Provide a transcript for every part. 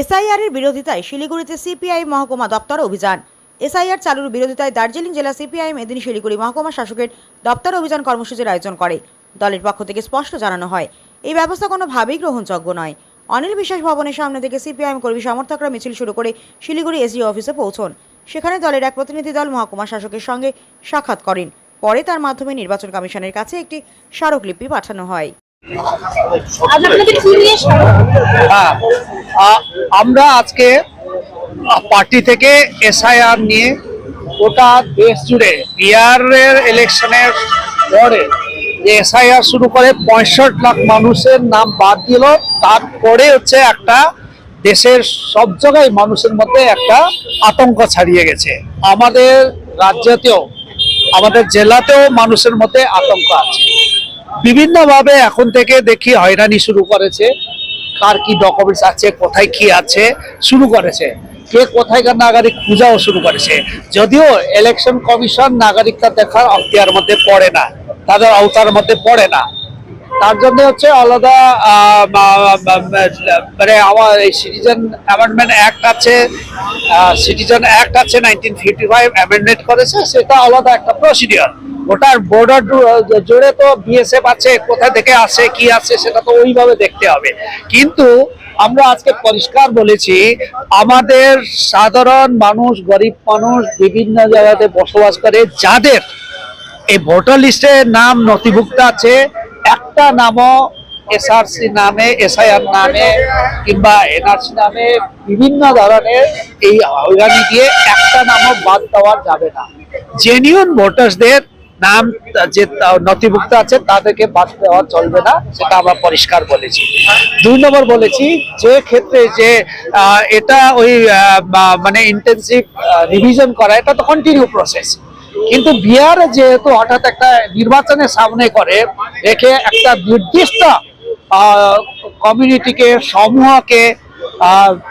SIR এর বিরোধিতায় শিলিগুড়িতে সিপিআই মহকুমা দপ্তর অভিযান। এসআইআর চালুর বিরোধিতায় দার্জিলিং জেলা সিপিআই মেদিনী শিলিগুড়ি মহকুমা শাসকের দপ্তর অভিযান কর্মসূচির আয়োজন করে। দলের পক্ষ থেকে স্পষ্ট জানানো হয় এই ব্যবস্থা কোনোভাবেই গ্রহণযোগ্য নয়। অনিল বিশ্বাস ভবনের সামনে থেকে সিপিআইএম কর্মী সমর্থকরা মিছিল শুরু করে শিলিগুড়ি এসডিও অফিসে পৌঁছন। সেখানে দলের এক প্রতিনিধি দল মহকুমা শাসকের সঙ্গে সাক্ষাৎ করেন। পরে তার মাধ্যমে নির্বাচন কমিশনের কাছে একটি স্মারকলিপি পাঠানো হয়। আমরা আজকে পার্টি থেকে এসআইআর নিয়ে গোটা দেশ জুড়ে বিহারের ইলেকশনের পরে যে এসআইআর শুরু করে পঁয়ষট্টি লাখ মানুষের নাম বাদ দিল, তারপরে হচ্ছে একটা দেশের সব জায়গায় মানুষের মধ্যে একটা আতঙ্ক ছাড়িয়ে গেছে। আমাদের রাজ্যতেও, আমাদের জেলাতেও মানুষের মধ্যে আতঙ্ক আছে। বিভিন্নভাবে এখন থেকে দেখি হয়রানি শুরু করেছে। কার কি ডকুমেন্টস আছে, কোথায় কি আছে, শুরু করেছে। কে কোথায়কার নাগরিক খোঁজাও শুরু করেছে। যদিও ইলেকশন কমিশন নাগরিকতা দেখার অক্তিয়ার মধ্যে পড়ে না, তাদের আওতার মধ্যে পড়ে না। তার জন্য হচ্ছে আলাদা মানে আমার এই সিটিজেন অ্যামেন্ডমেন্ট অ্যাক্ট আছে সিটিজেন অ্যাক্ট আছে নাইনটিন ফিফটি ফাইভ অ্যামেন্ডমেন্ট করেছে, সেটা আলাদা একটা প্রসিডিওর ওটার বর্ডার জুড়ে তো বিএসএফ আছে, কোথা থেকে আসে, কি আছে, সেটা তো ওইভাবে দেখতে হবে। কিন্তু আমরা আজকে পরিষ্কার বলেছি, আমাদের সাধারণ মানুষ, গরিব মানুষ বিভিন্ন জায়গাতে বসবাস করে, যাদের এই ভোটার লিস্টে নাম নথিভুক্ত আছে, একটা নামও এসআরসি নামে এসআইআর নামে, কিংবা এনআরসি নামে বিভিন্ন ধরনের এই হয়রানি দিয়ে একটা নামও বাদ দেওয়া যাবে না। জেনিউন ভোটার্সদের নাম যে নথিভুক্ত আছে, তাদেরকে বাদ দেওয়া চলবে না, সেটা আমরা পরিষ্কার বলেছি। দুই নম্বর বলেছি, যে ক্ষেত্রে যে এটা ওই মানে ইন্টেন্সিভ রিভিশন করা, এটা তো কন্টিনিউ প্রসেস কিন্তু বিহারে যেহেতু হঠাৎ একটা নির্বাচনের সামনে করে, রেখে একটা নির্দিষ্ট কমিউনিটিকে সমূহকে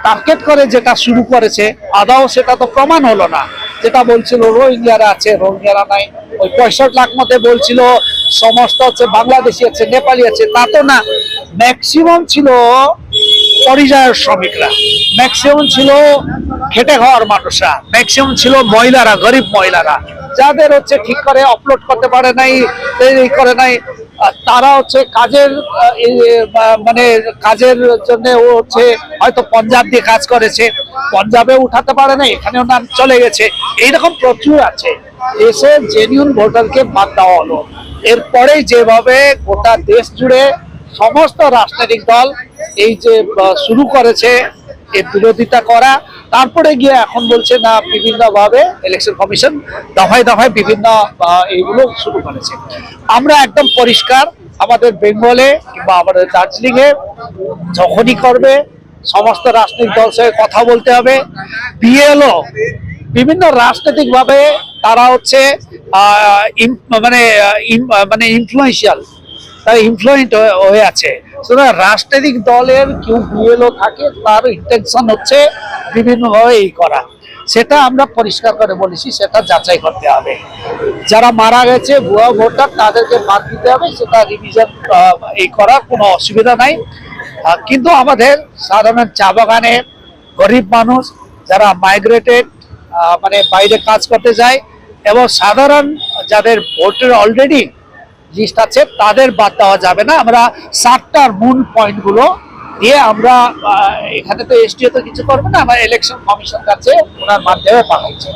টার্গেট করে যেটা শুরু করেছে আদাও সেটা তো প্রমাণ হলো না। যেটা বলছিল, রোহিঙ্গারা আছে, রোহিঙ্গারা নাই। ওই পঁয়ষট্টি লাখ মধ্যে বলছিল, সমস্ত হচ্ছে বাংলাদেশি আছে, নেপালি আছে, তা তো না। ম্যাক্সিমাম ছিল পরিযায়ের শ্রমিকরা। ম্যাক্সিমাম ছিল খেটে খাওয়ার মানুষরা। ম্যাক্সিমাম ছিল মহিলারা, গরিব মহিলারা। যাদের হচ্ছে ঠিক করে আপলোড করতে পারে নাই, এই করে নাই তারা হচ্ছে কাজের মানে কাজের জন্য ও হচ্ছে হয়তো পঞ্জাব দিয়ে কাজ করেছে। পঞ্জাবে উঠাতে পারে না এখানেও নাম চলে গেছে। এইরকম প্রচুর আছে। এসে জেনিউন ভোটারকে বাদ দেওয়া হলো। এরপরে যেভাবে গোটা দেশ জুড়ে সমস্ত রাজনৈতিক দল এই যে শুরু করেছে এর বিরোধিতা করা, তারপরে গিয়ে এখন বলছে, না বিভিন্ন ভাবে ইলেকশন কমিশন দফায় দফায় বিভিন্ন এইগুলো শুরু করেছে। আমরা একদম পরিষ্কার, আমাদের বেঙ্গলে কিংবা আমাদের দার্জিলিং এ যখনই করবে, সমস্ত রাজনৈতিক দল সঙ্গে কথা বলতে হবে। বিএলও বিভিন্ন রাজনৈতিক ভাবে তারা হচ্ছে মানে মানে ইনফ্লুয়েন্সিয়াল তারা ইনফ্লুয়েন্ট হয়ে আছে। সুতরাং রাজনৈতিক দলের কেউ বিএলও থাকে, তার ইন্টেনশন হচ্ছে বিভিন্নভাবে এই করা। সেটা আমরা পরিষ্কার করে বলেছি, সেটা যাচাই করতে হবে। যারা মারা গেছে, ভুয়া ভোটার, তাদেরকে বাদ দিতে হবে, সেটা রিভিশন এই করার কোনো অসুবিধা নাই। কিন্তু আমাদের সাধারণ চা বাগানে গরিব মানুষ, যারা মাইগ্রেটেড মানে বাইরে কাজ করতে যায় এবং সাধারণ যাদের ভোটের অলরেডি লিস্ট আছে, তাদের বাদ দেওয়া যাবে না। আমরা সাতটার মূল পয়েন্টগুলো দিয়ে আমরা এখানে তো এসটিও তো কিছু করবে না, আমরা ইলেকশন কমিশন কাছে ওনার মাধ্যমে পাঠাইছি।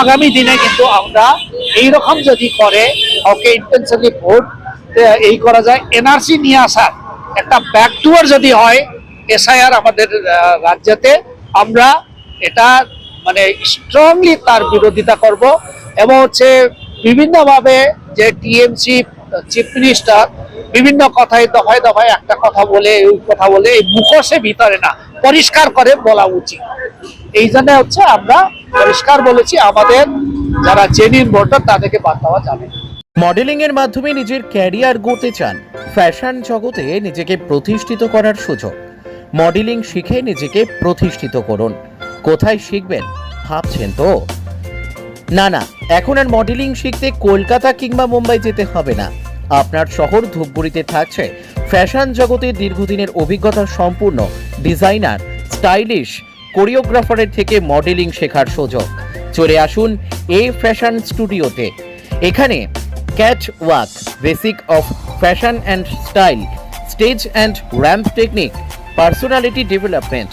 আগামী দিনে কিন্তু আমরা এইরকম যদি করে, ওকে ইন্টেনশনলি ভোট এই করা যায়। এনআরসি নিয়ে আসার একটা ব্যাকডোর যদি হয় এসআইআর আমাদের রাজ্যতে, আমরা এটা মানে স্ট্রংলি তার বিরোধিতা করব এবং হচ্ছে বিভিন্নভাবে যে টিএমসি চিফ মিনিস্টার বিভিন্ন কথায় দফায় দফায় একটা কথা বলে, ওই কথা বলে, এই মুখোশে ভিতরে না, পরিষ্কার করে বলা উচিত। এই জন্য হচ্ছে আমরা পরিষ্কার বলেছি, আমাদের যারা জেনিন ভোটার তাদেরকে বাদ দেওয়া যাবে। মডেলিং এর মাধ্যমে নিজের ক্যারিয়ার গড়তে চান। ফ্যাশন জগতে নিজেকে প্রতিষ্ঠিত করার সুযোগ। মডেলিং শিখে নিজেকে প্রতিষ্ঠিত করুন। কোথায় শিখবেন? ভাবছেন তো? না না, এখন আর মডেলিং শিখতে কলকাতা কিংবা মুম্বাই যেতে হবে না। আপনার শহর ধূপগুড়িতে থাকছে। ফ্যাশন জগতে দীর্ঘদিনের অভিজ্ঞতা সম্পূর্ণ। ডিজাইনার স্টাইলিশ কোরিওগ্রাফারের থেকে মডেলিং শেখার সুযোগ। চলে আসুন এ ফ্যাশন স্টুডিওতে এখানে catwalk basic of fashion and style stage and ramp technique personality development